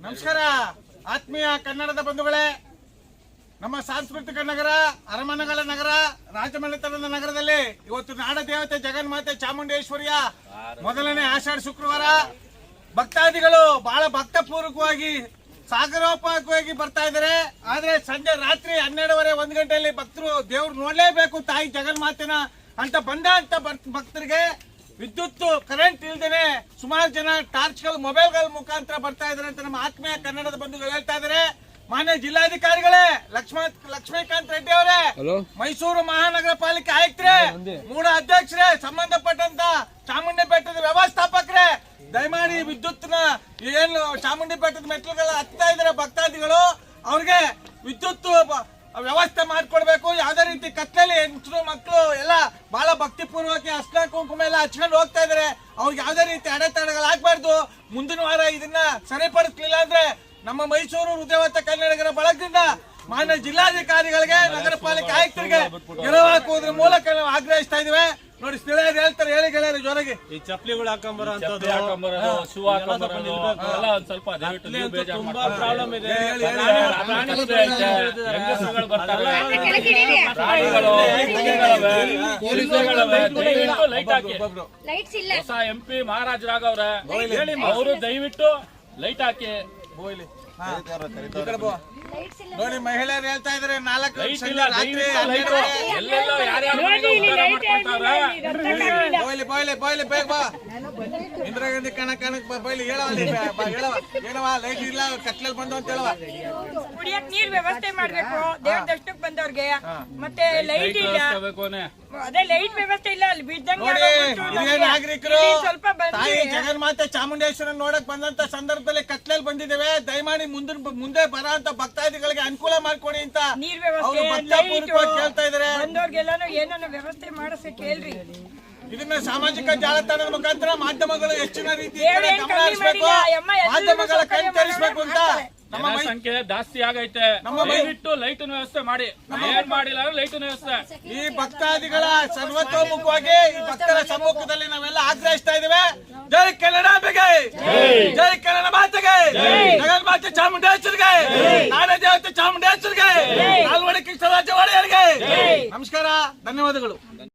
ನಮಸ್ಕಾರ. ಆತ್ಮೀಯ ಕನ್ನಡದ ಬಂಧುಗಳೇ, ನಮ್ಮ ಸಾಂಸ್ಕೃತಿಕ ನಗರ, ಅರಮನೆಗಳ ನಗರ, ರಾಜಮನೆತನದ ನಗರದಲ್ಲಿ ಇವತ್ತು ನಾಡ ದೇವತೆ ಜಗನ್ಮಾತೆ ಚಾಮುಂಡೇಶ್ವರಿಯ ಮೊದಲನೇ ಆಷಾಢ ಶುಕ್ರವಾರ. ಭಕ್ತಾದಿಗಳು ಬಹಳ ಭಕ್ತಪೂರ್ವಕವಾಗಿ ಸಾಗರೋಪಾಕವಾಗಿ ಬರ್ತಾ ಇದ್ದಾರೆ. ಆದ್ರೆ ಸಂಜೆ ರಾತ್ರಿ ಹನ್ನೆರಡುವರೆ ಒಂದ್ ಗಂಟೆಯಲ್ಲಿ ಭಕ್ತರು ದೇವ್ರು ನೋಡ್ಲೇಬೇಕು ತಾಯಿ ಜಗನ್ಮಾತೆನ ಅಂತ ಬಂದ ಅಂತ ಭಕ್- ಭಕ್ತರಿಗೆ ವಿದ್ಯುತ್ ಕರೆಂಟ್ ಇಲ್ದೇನೆ ಸುಮಾರು ಜನ ಟಾರ್ಚ್ಗಳು ಮೊಬೈಲ್ಗಳ ಮುಖಾಂತರ ಬರ್ತಾ ಇದಾರೆ ಅಂತ ನಮ್ಮ ಆತ್ಮೀಯ ಕನ್ನಡದ ಬಂಧುಗಳು ಹೇಳ್ತಾ ಇದಾರೆ ಮಾನ್ಯ ಜಿಲ್ಲಾಧಿಕಾರಿಗಳೇ ಲಕ್ಷ್ಮಣ ಲಕ್ಷ್ಮೀಕಾಂತ್ ರೆಡ್ಡಿ ಅವರೇ ಮೈಸೂರು ಮಹಾನಗರ ಪಾಲಿಕೆ ಆಯುಕ್ತರೇ ಮೂಡ ಅಧ್ಯಕ್ಷರೇ ಸಂಬಂಧಪಟ್ಟಂತ ಚಾಮುಂಡಿ ಬೆಟ್ಟದ ವ್ಯವಸ್ಥಾಪಕರೇ ದಯಮಾಡಿ ವಿದ್ಯುತ್ನ ಏನು ಚಾಮುಂಡಿ ಬೆಟ್ಟದ ಮೆಟ್ಲುಗಳ ಹತ್ತಾ ಇದಾರೆ ಭಕ್ತಾದಿಗಳು. ಅವ್ರಿಗೆ ವಿದ್ಯುತ್ ವ್ಯವಸ್ಥೆ ಮಾಡ್ಕೊಡ್ಬೇಕು. ಯಾವ್ದೇ ರೀತಿ ಕತ್ತಲೆ ಹೆಂಗಸರು ಮಕ್ಕಳು ಎಲ್ಲ ಬಹಳ ಭಕ್ತಿ ಪೂರ್ವಕ ಅರ್ಶನ ಕುಂಕುಮ ಎಲ್ಲ ಹಚ್ಕೊಂಡು ಹೋಗ್ತಾ ಇದ್ರೆ. ಅವ್ರಿಗೆ ಯಾವ್ದೇ ರೀತಿ ಅಡೆತಡೆಗಳು ಆಗ್ಬಾರ್ದು. ಮುಂದಿನ ವಾರ ಇದನ್ನ ಸರಿಪಡಿಸ್ಲಿಲ್ಲ ಅಂದ್ರೆ ನಮ್ಮ ಮೈಸೂರು ಹೃದಯವತ್ತ ಕನ್ನಡಿಗರ ಬಳಗದಿಂದ ಮಾನ್ಯ ಜಿಲ್ಲಾಧಿಕಾರಿಗಳಿಗೆ ನಗರ ಪಾಲಿಕೆ ಆಯುಕ್ತರಿಗೆ ಗೆಲುವು ಹಾಕುವುದ್ರ ಮೂಲಕ ನಾವು ಆಗ್ರಹಿಸ್ತಾ ಇದೀವಿ ನೋಡಿ ಸ್ಥಳೀಯರು ಹೇಳ್ತಾರೆ ಹೇಳಿ ಗೆಳೆಯರು ಜೊತೆಗೆ ಈ ಚಪ್ಪಲಿಗಳು ಹಾಕೊಂಬರ ಹಾಕೊಂಬರೋದು ಶೂ ಹಾಕೊಂಬರೋದು ಎಲ್ಲ ಒಂದ್ ಸ್ವಲ್ಪ ದಯವಿಟ್ಟು ನೀವು ಬೇಜಾರು ತುಂಬಾ ಪ್ರಾಬ್ಲಮ್ ಇದೆ. ಪ್ರಾಣಿಗಳು ಹೆಂಗಸ್ರುಗಳು ಪ್ರಾಣಿಗಳು ದಯವಿಟ್ಟು ಲೈಟ್ ಹಾಕಿ ಹೊಸ ಎಂ ಪಿ ಮಹಾರಾಜ್ ಹೇಳಿ ಅವರು ದಯವಿಟ್ಟು ಲೈಟ್ ಹಾಕಿ. ನೋಡಿ ಮಹಿಳೆಯರು ಹೇಳ್ತಾ ಇದ್ರೆ ನಾಲ್ಕು ಬಾಯ್ಲಿ ಬಾಯ್ಲಿ ಬಾಯ್ಲಿ ಬೇಗ ಬಾ. ಇಂದಿರಾ ಗಾಂಧಿ ಕಣ ಕಣಕ್ ಬಾ ಹೇಳವಾ ಹೇಳವ ಲೈಟ್ ಇಲ್ಲ ಕತ್ಲಲ್ಲಿ ಬಂದು ಅಂತ ಹೇಳವ ಕುಡಿಯಕ್ ನೀರ್ ವ್ಯವಸ್ಥೆ ಮಾಡ್ಬೇಕು. ದೇವ್ರ ದರ್ಶನಕ್ ಬಂದವ್ರಿಗೆ. ಮತ್ತೆ ಲೈಟ್ ಇಲ್ಲ. ಅದೇ ಲೈಟ್ ವ್ಯವಸ್ಥೆ ಇಲ್ಲ. ಅಲ್ಲಿ ಬಿದ್ದಂಗೆ. ನಾಗರಿಕರು? ಸ್ವಲ್ಪ ಜಗನ್ಮಾತೆ ಚಾಮುಂಡೇಶ್ವರನ್ ನೋಡಕ್ ಬಂದಂತ ಸಂದರ್ಭದಲ್ಲಿ ಕತ್ಲಲ್ಲಿ ಬಂದಿದ್ದೇವೆ. ದಯಮಾಡಿ ಮುಂದಿನ ಮುಂದೆ ಬರೋ ಅಂತ ಭಕ್ತಾದಿಗಳಿಗೆ ಅನುಕೂಲ ಮಾಡ್ಕೊಡಿ ಅಂತ ನೀರ್ ಕೇಳ್ತಾ ಇದಾರೆ. ಬಂದವ್ರಿಗೆಲ್ಲಾನು ಏನಾನ ವ್ಯವಸ್ಥೆ ಮಾಡಿಸಕ್ ಹೇಳ್ರಿ ಇದನ್ನ ಸಾಮಾಜಿಕ ಜಾಲತಾಣದ ಮುಖಾಂತರ ಮಾಧ್ಯಮಗಳು ಹೆಚ್ಚಿನ ರೀತಿ ಗಮನ ಹರಿಸ್ಬೇಕು. ಮಾಧ್ಯಮಗಳ ಕೈ ಕಣ್ಕರಿಸ್ಬೇಕು ಅಂತ. ನಮ್ಮ ಸಂಖ್ಯೆ ಜಾಸ್ತಿ ಆಗೈತೆ. ದಯವಿಟ್ಟು ಲೈಟಿನ ವ್ಯವಸ್ಥೆ ಮಾಡಿ. ಏನ್ ಮಾಡಿಲ್ಲ ಲೈಟಿನ ವ್ಯವಸ್ಥೆ. ಈ ಭಕ್ತಾದಿಗಳ ಸರ್ವತೋಮುಖವಾಗಿ ಈ ಭಕ್ತರ ಸಮ್ಮುಖದಲ್ಲಿ ನಾವೆಲ್ಲ ಆಗ್ರಹಿಸ್ತಾ ಇದ್ದೇವೆ. ಜೈ ಜೈ ಕನ್ನಡ ಮಾತೆಗೆ. ಜಗನ್ ಮಾತೆ ಚಾಮುಂಡೇಶ್ವರಿಗೆ. ನಾಡ ದೇವತೆ ಚಾಮುಂಡೇಶ್ವರಿಗೆ. ನಾಲ್ವಡಿ ಕೃಷ್ಣರಾಜ ಒಡೆಯರಿಗೆ. ನಮಸ್ಕಾರ ಧನ್ಯವಾದಗಳು.